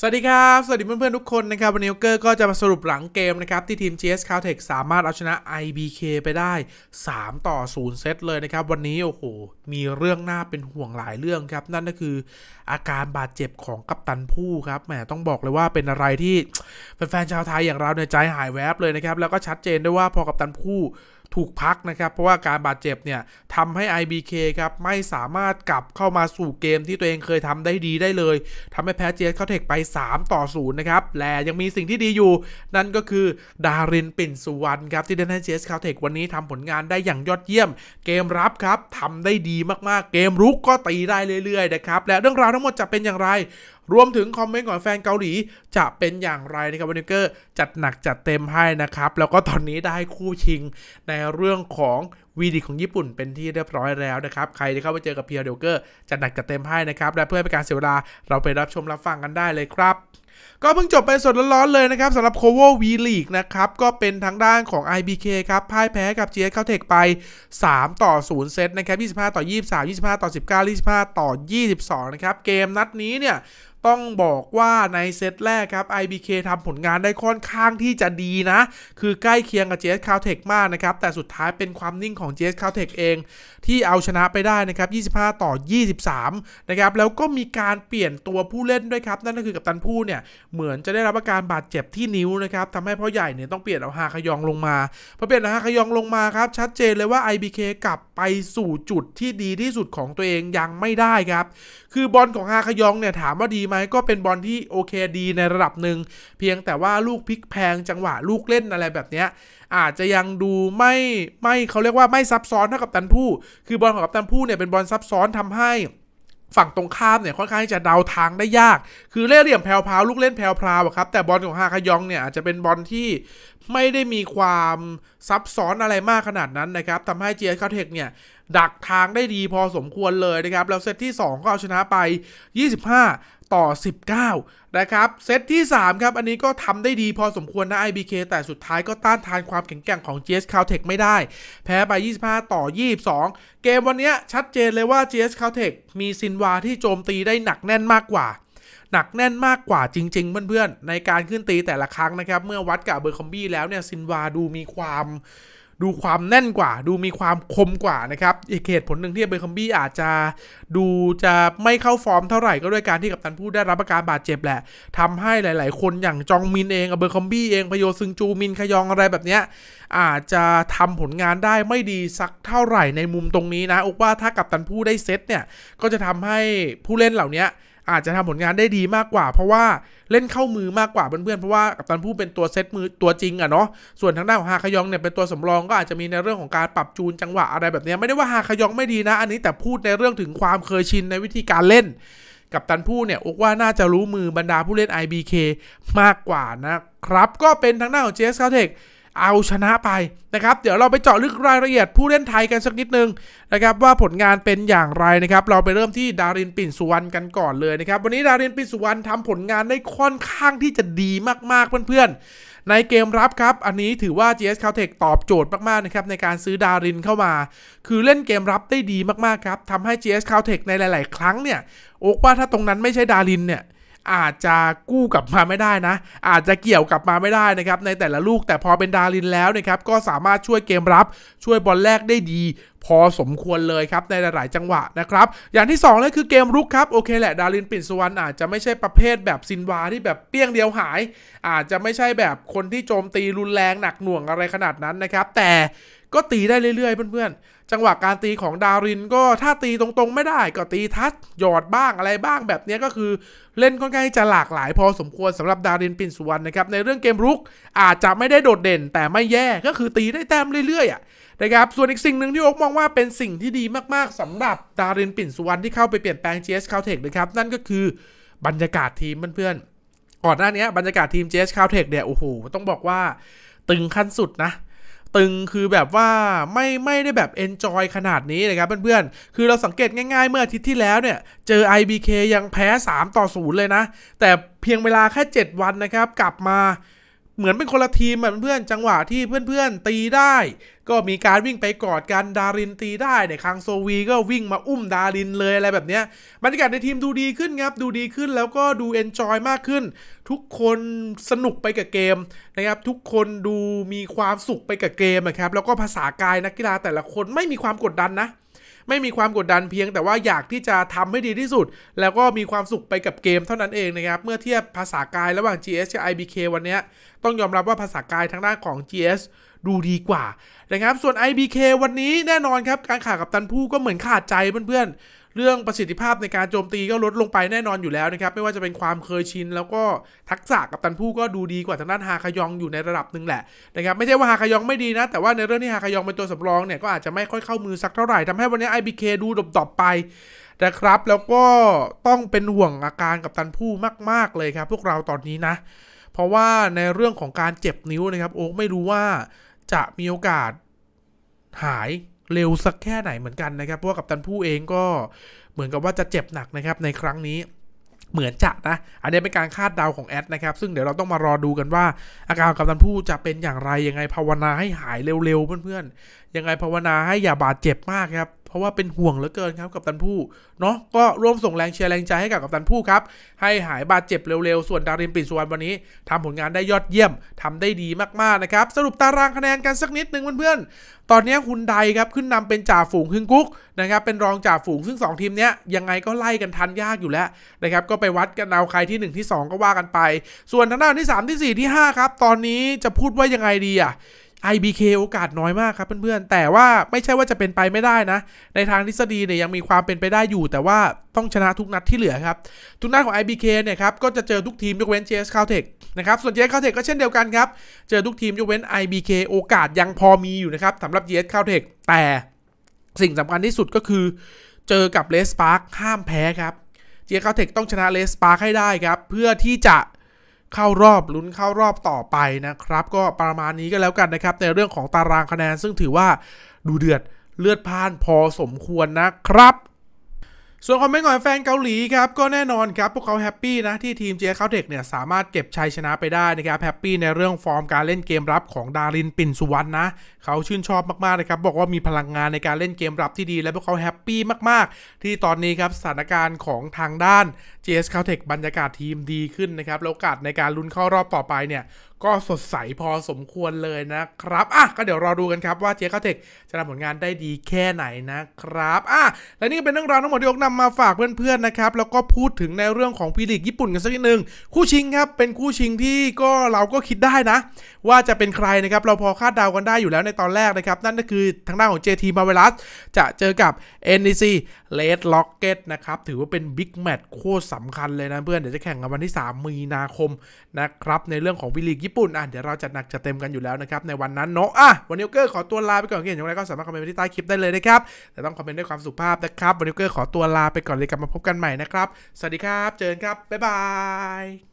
สวัสดีครับ สวัสดีเพื่อนๆทุกคนนะครับ วันนี้เกอร์ก็จะมาสรุปหลังเกมนะครับ ที่ทีม GS Caltech สามารถเอาชนะ IBK ไปได้ 3 ต่อ 0 เซตเลยนะครับ วันนี้ โอ้โห มีเรื่องน่าเป็นห่วงหลายเรื่องครับ นั่นก็คืออาการบาดเจ็บของกัปตันผู้ครับแหมต้องบอกเลยว่าเป็นอะไรที่แฟนๆชาวไทยอย่างเราเนี่ยใจหายแวบเลยนะครับแล้วก็ชัดเจนด้วยว่าพอกัปตันผู้ถูกพักนะครับ เพราะว่าการบาดเจ็บเนี่ยทำให้ IBK ครับไม่สามารถกลับเข้ามาสู่เกมที่ตัวเองเคยทำได้ดีได้เลยทำให้แพ้เจสเขาเทคไป 3 ต่อ0นะครับและยังมีสิ่งที่ดีอยู่ นั่นก็คือดารินปิ่นสุวรรณครับที่ได้ให้เจสเขาเทควันนี้ทำผลงานได้อย่างยอดเยี่ยม เกมรับครับทำได้ดีมากๆ เกมรุกก็ตีได้เรื่อยๆนะครับและเรื่องราวทั้งหมดจะเป็นอย่างไรรวมถึงคอมเมนต์ของแฟนเกาหลี จะเป็นอย่างไรนะครับวันนี้เกอร์จัดหนักจัดเต็มให้นะครับ แล้วก็ตอนนี้ได้คู่ชิงในเรื่องของวีดีของญี่ปุ่นเป็นที่เรียบร้อยแล้วนะครับ ใครที่เข้าไปเจอกับเพียวเดลเกอร์จัดหนักจัดเต็มให้นะครับ และเพื่อเป็นการเสียเวลาเราไปรับชมรับฟังกันได้เลยครับก็เพิ่งจบไปสดร้อนๆเลยนะครับสำหรับโคโววีลีกนะครับ ก็เป็นทางด้านของ IBK ครับพ่ายแพ้กับ GS เข้าเทคไป 3 ต่อ 0 เซตนะครับ 25 ต่อ 23 25 ต่อ 19 25 ต่อ 22 นะครับ เกมนัดนี้เนี่ย ต้องบอกว่าในเซตแรกครับ IBK ทำผลงานได้ค่อนข้างที่จะดีนะ คือใกล้เคียงกับ JS Caltech มากนะครับ แต่สุดท้ายเป็นความนิ่งของ JS Caltech เอง ที่เอาชนะไปได้นะครับ 25 ต่อ 23 นะครับ แล้วก็มีการเปลี่ยนตัวผู้เล่นด้วยครับ นั่นก็คือกับตันผู้เนี่ย เหมือนจะได้รับอาการบาดเจ็บที่นิ้วนะครับทำให้พ่อใหญ่เนี่ยต้องเปลี่ยนเอาฮาคยองลงมาพอเปลี่ยนเอาฮาคยองลงมาครับ ชัดเจนเลยว่า IBK กลับไปสู่จุดที่ดีที่สุดของตัวเองยังไม่ได้ครับ คือบอลของฮาคยองเนี่ยถามว่าดีไหมก็เป็นบอลที่โอเคดีในระดับหนึ่งเพียงแต่ว่าลูกพลิกแพงจังหวะลูกเล่นอะไรแบบเนี้ยอาจจะยังดูไม่ไม่เขาเรียกว่าไม่ซับซ้อนเท่ากับตันผู้ คือบอลของกัปตันผู้เนี่ยเป็นบอลซับซ้อนทำให้ฝั่งตรงข้ามเนี่ยค่อนข้างจะเดาทางได้ยาก คือเล่เหลี่ยมแพรวๆลูกเล่นแพรวๆอะครับ แต่บอลของฮาคายองเนี่ยอาจจะเป็นบอลที่ไม่ได้มีความซับซ้อนอะไรมากขนาดนั้นนะครับทำให้เจียร์คาเทคเนี่ยดักทางได้ดีพอสมควรเลยนะครับ แล้วเซตที่ 2 ก็เอาชนะไป 25 ต่อ 19 นะครับ เซตที่ 3 ครับ อันนี้ก็ทำได้ดีพอสมควรนะ IBK แต่สุดท้ายก็ต้านทานความแข็งแกร่งของ GS Caltech ไม่ได้ แพ้ไป 25 ต่อ 22 เกมวันนี้ชัดเจนเลยว่า GS Caltech มีซินวาที่โจมตีได้หนักแน่นมากกว่าหนักแน่นมากกว่าจริง ๆ เพื่อนๆ ในการขึ้นตีแต่ละครั้งนะครับ เมื่อวัดกับเบอร์คอมบี้แล้วเนี่ย ซินวาดูมีความ ดูความแน่นกว่า ดูมีความคมกว่านะครับอีกเหตุผลหนึ่งที่เบอร์คัมบี้อาจจะดูจะไม่เข้าฟอร์มเท่าไหร่ก็ด้วยการที่กัปตันผู้ได้รับอาการบาดเจ็บแหละทำให้หลาย ๆ คนอย่างจองมินเองเบอร์คัมบี้เองพโยซึงจูมินขยองอะไรแบบเนี้ยอาจจะทำผลงานได้ไม่ดีสักเท่าไหร่ในมุมตรงนี้นะอกว่าถ้ากัปตันผู้ได้เซตเนี่ยก็จะทำให้ผู้เล่นเหล่านี้ อาจจะทำผลงานได้ดีมากกว่า เพราะว่าเล่นเข้ามือมากกว่าเพื่อนๆเพราะว่ากัปตันผู้เป็นตัวเซตมือตัวจริงอะเนาะส่วนทางด้านของฮาคยองเนี่ยเป็นตัวสำรองก็อาจจะมีในเรื่องของการปรับจูนจังหวะอะไรแบบนี้ไม่ได้ว่าฮาคยองไม่ดีนะ อันนี้แต่พูดในเรื่องถึงความเคยชินในวิธีการเล่นกับตันผู้เนี่ยอกว่าน่าจะรู้มือบรรดาผู้เล่น IBK มากกว่านะครับ ก็เป็นทางด้านของ JS Caltech เอาชนะไปนะครับ เดี๋ยวเราไปเจาะลึกรายละเอียดผู้เล่นไทยกันสักนิดนึงนะครับว่าผลงานเป็นอย่างไรนะครับ เราไปเริ่มที่ดารินปิ่นสุวรรณกันก่อนเลยนะครับ วันนี้ดารินปิ่นสุวรรณทำผลงานได้ค่อนข้างที่จะดีมากๆเพื่อนๆ ในเกมรับครับ อันนี้ถือว่า GS Caltech ตอบโจทย์มากๆนะครับในการซื้อดารินเข้ามา คือเล่นเกมรับได้ดีมากๆครับทำให้ GS Caltech ในหลาย ๆ ครั้งเนี่ยโอกว่าถ้าตรงนั้นไม่ใช่ดารินเนี่ย อาจจะกู้กลับมาไม่ได้นะ อาจจะเกี่ยวกลับมาไม่ได้นะครับในแต่ละลูกแต่พอเป็นดารินแล้วนะครับก็สามารถช่วยเกมรับช่วยบอลแรกได้ดี พอสมควรเลยครับในหลาย ๆ จังหวะนะครับอย่างที่2เลยคือเกมรุกครับโอเคแหละดารินปิ่นสุวรรณอาจจะไม่ใช่ประเภทแบบซินวาที่แบบเปี้ยงเดียวหาย อาจจะไม่ใช่แบบคนที่โจมตีรุนแรงหนักหน่วงอะไรขนาดนั้นนะครับแต่ ก็ตีได้เรื่อยๆ เพื่อนๆ จังหวะการตีของดารินก็ถ้าตีตรงๆไม่ได้ ก็ตีทัชหยอดบ้างอะไรบ้างแบบนี้ก็คือเล่นค่อนข้างจะหลากหลายพอสมควรสำหรับดารินปินสุวรรณนะครับ ในเรื่องเกมรุกอาจจะไม่ได้โดดเด่น แต่ไม่แย่ก็คือตีได้แต้มเรื่อยๆอะนะครับส่วนอีกสิ่งหนึ่งที่โอ๊กมองว่าเป็นสิ่งที่ดีมากๆสำหรับดารินปิ่นสุวรรณที่เข้าไปเปลี่ยนแปลง GS Caltech นะครับนั่นก็คือบรรยากาศทีมเพื่อนๆก่อนหน้านี้บรรยากาศทีม GS Caltech เนี่ยโอ้โหต้องบอกว่าตึงขั้นสุดนะ ตึงคือแบบว่าไม่ไม่ได้แบบเอนจอยขนาดนี้นะครับเพื่อนๆ คือเราสังเกตง่ายๆ เมื่ออาทิตย์ที่แล้วเนี่ย เจอ IBK ยังแพ้ 3 ต่อ 0 เลยนะ แต่เพียงเวลาแค่ 7 วันนะครับ กลับมา เหมือนเป็นคนละทีมอะเพื่อนจังหวะที่เพื่อนๆตีได้ ก็มีการวิ่งไปกอดกันดารินตีได้เนี่ยคังโซวีก็วิ่งมาอุ้มดารินเลยอะไรแบบเนี้ยบรรยากาศในทีมดูดีขึ้นครับดูดีขึ้นแล้วก็ดูเอนจอยมากขึ้น ทุกคนสนุกไปกับเกมนะครับทุกคนดูมีความสุขไปกับเกมอะครับแล้วก็ภาษากายนักกีฬาแต่ละคนไม่มีความกดดันนะ ไม่มีความกดดันเพียงแต่ว่าอยากที่จะทำให้ดีที่สุด แล้วก็มีความสุขไปกับเกมเท่านั้นเองนะครับ เมื่อเทียบภาษากายระหว่าง GS กับ IBK วันนี้ต้องยอมรับว่าภาษากายทางด้านของ GS ดูดีกว่านะครับ ส่วน IBK วันนี้แน่นอนครับ การขาดกับตันผู้ก็เหมือนขาดใจเพื่อนๆ เรื่องประสิทธิภาพในการโจมตีก็ลดลงไปแน่นอนอยู่แล้วนะครับ ไม่ว่าจะเป็นความเคยชิน แล้วก็ทักษะกับตันผู้ก็ดูดีกว่าทางด้านฮาคายองอยู่ในระดับหนึ่งแหละนะครับไม่ใช่ว่าฮาคายองไม่ดีนะ แต่ว่าในเรื่องที่ฮาคายองเป็นตัวสำรองเนี่ยก็อาจจะไม่ค่อยเข้ามือสักเท่าไหร่ทำให้วันนี้ IBK ดูดบๆไปนะครับ แล้วก็ต้องเป็นห่วงอาการกับตันผู้มาก ๆเลยครับ พวกเราตอนนี้นะ เพราะว่าในเรื่องของการเจ็บนิ้วนะครับ โอ๊กไม่รู้ว่าจะมีโอกาสหาย เร็วสักแค่ไหนเหมือนกันนะครับ เพราะว่ากับตันผู้เองก็เหมือนกับว่าจะเจ็บหนักนะครับในครั้งนี้เหมือนจะนะ อันนี้เป็นการคาดเดาของแอดนะครับ ซึ่งเดี๋ยวเราต้องมารอดูกันว่า อาการกับตันผู้จะเป็นอย่างไรยังไงภาวนาให้หายเร็วๆเพื่อนๆยังไงภาวนาให้อย่าบาดเจ็บมากครับ ราะว่าเป็นห่วงเหลือเกินครับกับตันผู้เนาะก็ร่วมส่งแรงเชียร์แรงใจให้กับกัปตันผู้ครับ ให้หายบาดเจ็บเร็วๆ ส่วนดารินปิ่นสุวรรณวันนี้ทำผลงานได้ยอดเยี่ยมทำได้ดีมากๆนะครับ สรุปตารางคะแนนกันสักนิดนึงเพื่อนๆ ตอนนี้ฮุนไดครับขึ้นนำเป็นจ่าฝูงคึงกุ๊กนะครับเป็นรองจ่าฝูงซึ่งสองทีมเนี้ยยังไงก็ไล่กันทันยากอยู่แล้วนะครับก็ไปวัดกันเอาใครที่หนึ่งที่สองก็ว่ากันไป ส่วนทางด้านที่สามที่สี่ที่ห้าครับตอนนี้จะพูดว่ายังไงดีอะ IBK โอกาสน้อยมากครับเพื่อนๆ แต่ว่าไม่ใช่ว่าจะเป็นไปไม่ได้นะ ในทางทฤษฎีเนี่ยยังมีความเป็นไปได้อยู่ แต่ว่าต้องชนะทุกนัดที่เหลือครับ ทุกนัดของ IBK เนี่ยครับก็จะเจอทุกทีมยกเว้น JS Caltech นะครับ ส่วน JS Caltech ก็เช่นเดียวกันครับ เจอทุกทีมยกเว้น IBK โอกาสยังพอมีอยู่นะครับสำหรับ JS Caltech แต่สิ่งสำคัญที่สุดก็คือ เจอกับเลสปาร์คห้ามแพ้ครับ JS Caltech ต้องชนะเลสปาร์คให้ได้ครับเพื่อที่จะ เข้ารอบลุ้นเข้ารอบต่อไปนะครับ ก็ประมาณนี้ก็แล้วกันนะครับ ในเรื่องของตารางคะแนนซึ่งถือว่าดูเดือดเลือดพ่านพอสมควรนะครับส่วนคอมเมนต์ของแฟนเกาหลีครับ ก็แน่นอนครับ พวกเขาแฮปปี้นะที่ทีมเจคาเทคเนี่ย สามารถเก็บชัยชนะไปได้นะครับแฮปปี้ในเรื่องฟอร์มการเล่นเกมรับของดารินปิ่นสุวรรณนะ เขาชื่นชอบมากๆนะครับ บอกว่ามีพลังงานในการเล่นเกมรับที่ดี และพวกเขาแฮปปี้มากๆ ที่ตอนนี้ครับสถานการณ์ของทางด้าน JS c a l t e c h บรรยากาศทีมดีขึ้นนะครับแล้วโอกาสในการลุ้นเข้ารอบต่อไปเนี่ย ก็สดใสพอสมควรเลยนะครับอะก็เดี๋ยวรอดูกันครับว่าเจคาเทคจะทำผลงานได้ดีแค่ไหนนะครับอะและนี่ก็เป็นเรื่องราวทั้งหมดที่ยกนำมาฝากเพื่อนๆนะครับแล้วก็พูดถึงในเรื่องของพีลีกญี่ปุ่นกันสักนิดนึงคู่ชิงครับเป็นคู่ชิงที่ก็เราก็คิดได้นะ ว่าจะเป็นใครนะครับเราพอคาดเดากันได้อยู่แล้วในตอนแรกนะครับนั่นก็คือทางด้านของ JT m a r v e l o u s จะเจอกับ NEC Red Rocket นะครับถือว่าเป็นบิ๊กแมตช์โคตรสำคัญเลยนะเพื่อน เดี๋ยวจะแข่งกันวันที่ 3 มีนาคมนะครับ ในเรื่องของวิลีกญี่ปุ่น อะ เดี๋ยวเราจะหนักจะเต็มกันอยู่แล้วนะครับ ในวันนั้นเนาะ อะ วันนี้เกอร์ขอตัวลาไปก่อนเห็นอย่างไรก็สามารถคอมเมนต์ที่ใต้คลิปได้เลยนะครับ แต่ต้องคอมเมนต์ด้วยความสุภาพนะครับ วันนี้เกอร์ขอตัวลาไปก่อนเลยกลับมาพบกันใหม่นะครับ สวัสดีครับ เจอกันครับ บ๊ายบาย